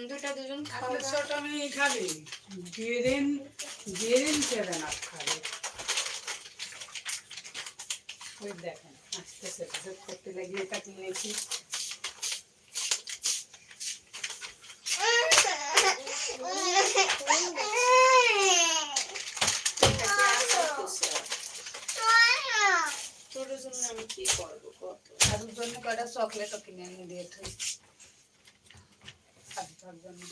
আর দু- দুইটা দুজন খাওয়া ছোট মেয়ে খাবে জেরেন জেরেন সেভেন আপ খাবে। ওই দেখেন আস্তে আস্তে করতে লাগিয়ে এটা কিনেছি। তোর জন্য আমি কি করব কত? আর জন্য কয়টা চকলেটও কিনে এনে দিয়ে থই। খাবে তার জন্য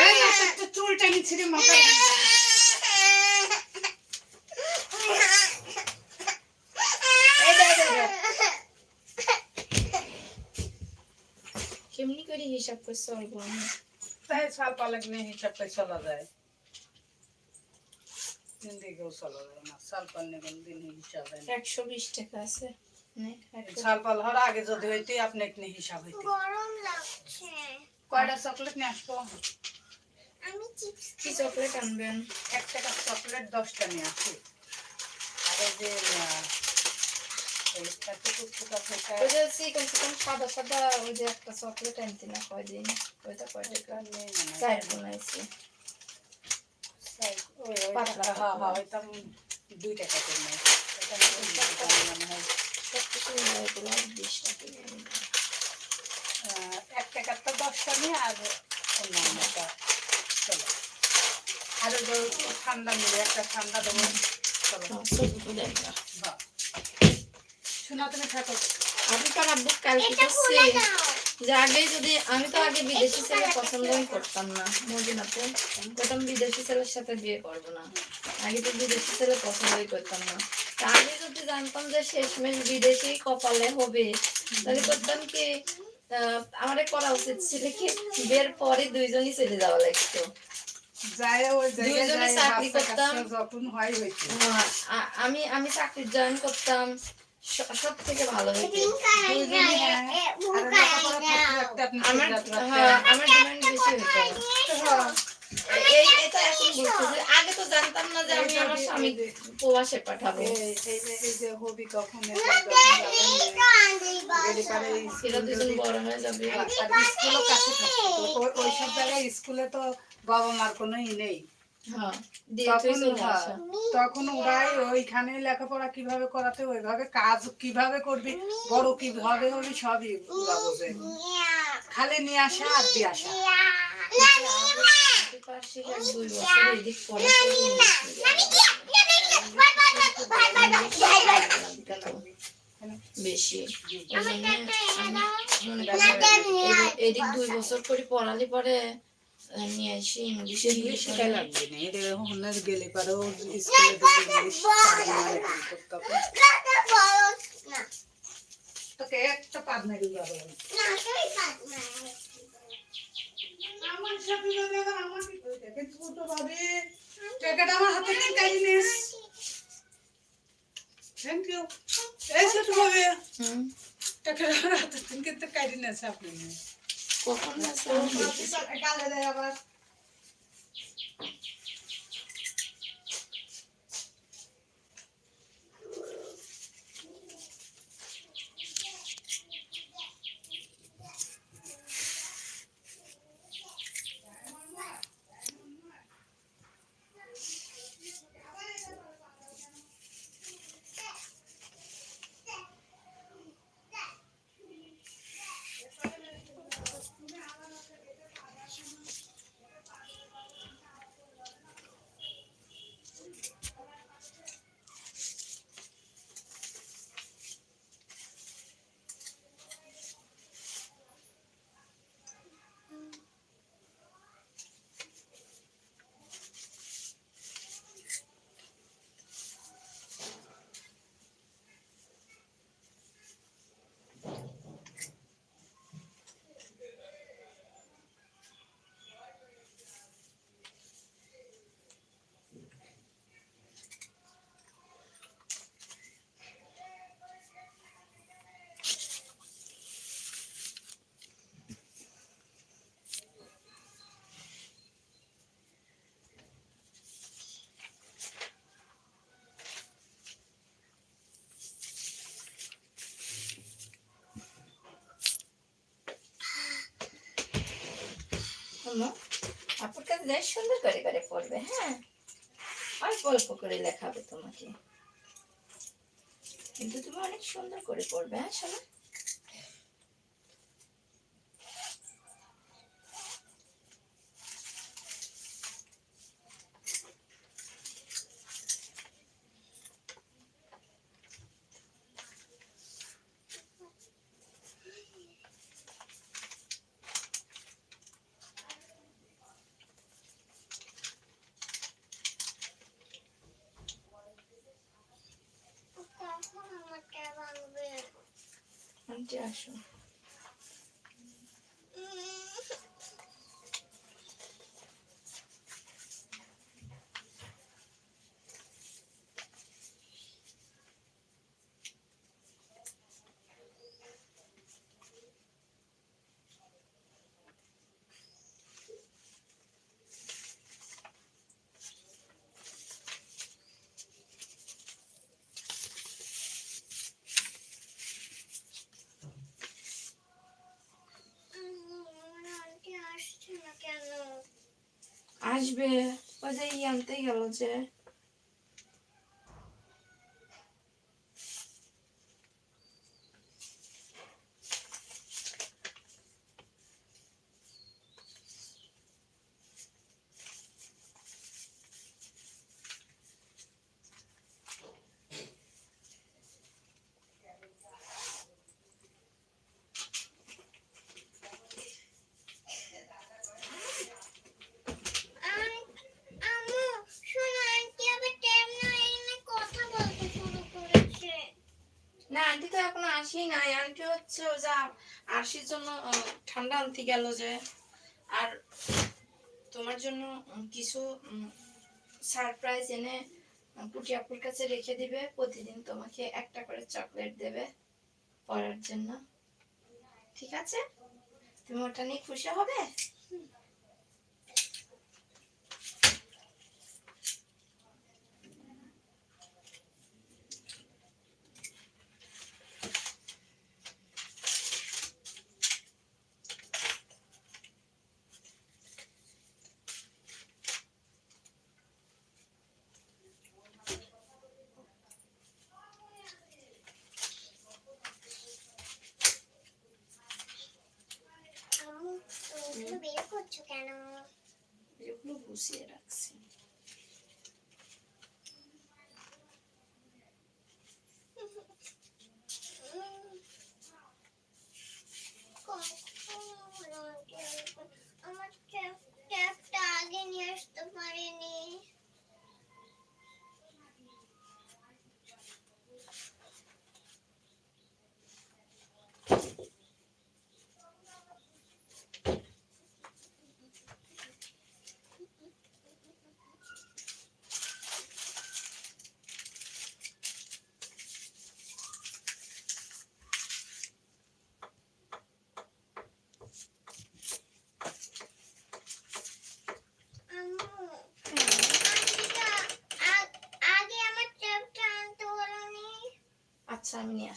এই না, তোর তো চুলটা নিচ্ছি মাথা এই দে, দে, দে। কেমনি করে হিসাব করে চলবো আমি তাই সাল পালক নিয়ে হিসাব করে চলা যায় দিন দিকেও না। সাল পাল দিন হিসাব একশো বিশ টাকা আছে। নে, একশো- সাল পাল হওয়ার আগে যদি হইতে আপনি নিয়ে হিসাব হইতে। গরম লাগছে। কয়টা চকলেট নিয়ে আসব? আমি চিপস কি চকলেট আনবেন? এক টাকা চকলেট দশটা নিয়ে আসি। আর যে সাদা সাদা ওই যে একটা চকলেট আনতে না কয়দিন? ওইটা কয় টাকা? চার গুণ আইছে ওই ওই পাতলা টাকা, হ্যাঁ হ্যাঁ ওইটা দুই টাকা করে নেয় মনে হয়। এক টাকারটা দশটা নিয়ে আর অন্যান্যটা চলো। আর ঠান্ডা মিলে একটা ঠান্ডা দেবো চলো। হ্যাঁ। শোনা তুমি থাকো। আমি তো আব্বু কালকে যে আগে যদি আমি তো আগে বিদেশি ছেলে পছন্দই করতাম না মদিনাতে। প্রথম বিদেশি ছেলের সাথে বিয়ে করব না। আগে তো বিদেশি ছেলে পছন্দই করতাম না। তা আমি যদি জানতাম যে শেষমেশ বিদেশি কপালে হবে তাহলে করতাম কি আমারে করা উচিত ছিল কি বিয়ের পরে দুইজনই চলে যাওয়া লাগতো। হয়েছে আমি আমি চাকরি জয়েন করতাম সব থেকে ভালো হতো আপনি আমার রাত হ্যাঁ আমার ডিমান্ড বেশি হতো হ্যাঁ। এই এটা এখন বুঝতেছি আগে তো জানতাম না যে আমি আমার স্বামী প্রবাসে পাঠাবো। এই এই যে হবি কখন এরা দুজন বড় হয়ে যাবে। স্কুলও কাছে থাকতো ওই- ওই সব জায়গায় স্কুলে তো বাবা মার কোনোই ই নেই। হ্যাঁ তখন হ্যাঁ, ওরাই ওইখানে লেখাপড়া কীভাবে করাতে ওইভাবে কাজ কীভাবে করবি বড় কীভাবে হবি সবই বোঝে খালি নিয়ে আসা আর দিয়ে আসা। দুই বছর এদিক পরে তো বেশি এদিক দুই বছর করে পড়ালে পরে আহ, নিয়ে আসি ইংলিশ ইংলিশ শেখাই লাগবে না এটা হন্যার গেলে পারে ও স্কুলে দিকে ইংলিশ পারবে না এরকম করতে হবে। তোকে একটা পাদ মেরে যাবে আমার সাথে যদি আবার আমাকে কই দেখেন ছোট ভাবে টাকাটা আমার হাতে থেকে কাটি নিস থ্যাংক ইউ এই ছোট ভাবে হুম টাকাটা আমার হাতে থেকে তো কাটি নিস আপনি কখন আছে আমি শোনো আপুর কাছে যাই, সুন্দর করে করে পড়বে হ্যাঁ? অল্প অল্প করে লেখাবে তোমাকে। কিন্তু তুমি অনেক সুন্দর করে পড়বে হ্যাঁ শোনো আন্টি আসো আমার আন্টি আসছে না কেন আসবে। ওই যে ইয়ানতে গেল যে আম- আম্মু শোনো আন্টি আবার ট্যাব না এনে কথা বলতে শুরু করেছে না আন্টি তো আসেই নাই আন্টি হচ্ছে ও যা আরশির জন্য ঠান্ডা আনতে গেল যে। আর তোমার জন্য কিছু সারপ্রাইজ এনে পুটি আপুর কাছে রেখে দিবে। প্রতিদিন তোমাকে একটা করে চকলেট দেবে পড়ার জন্য। ঠিক আছে? তুমি ওটা নিয়ে খুশি হবে? pulseira. আমি নিয়ে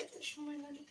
এত সময় লাগে।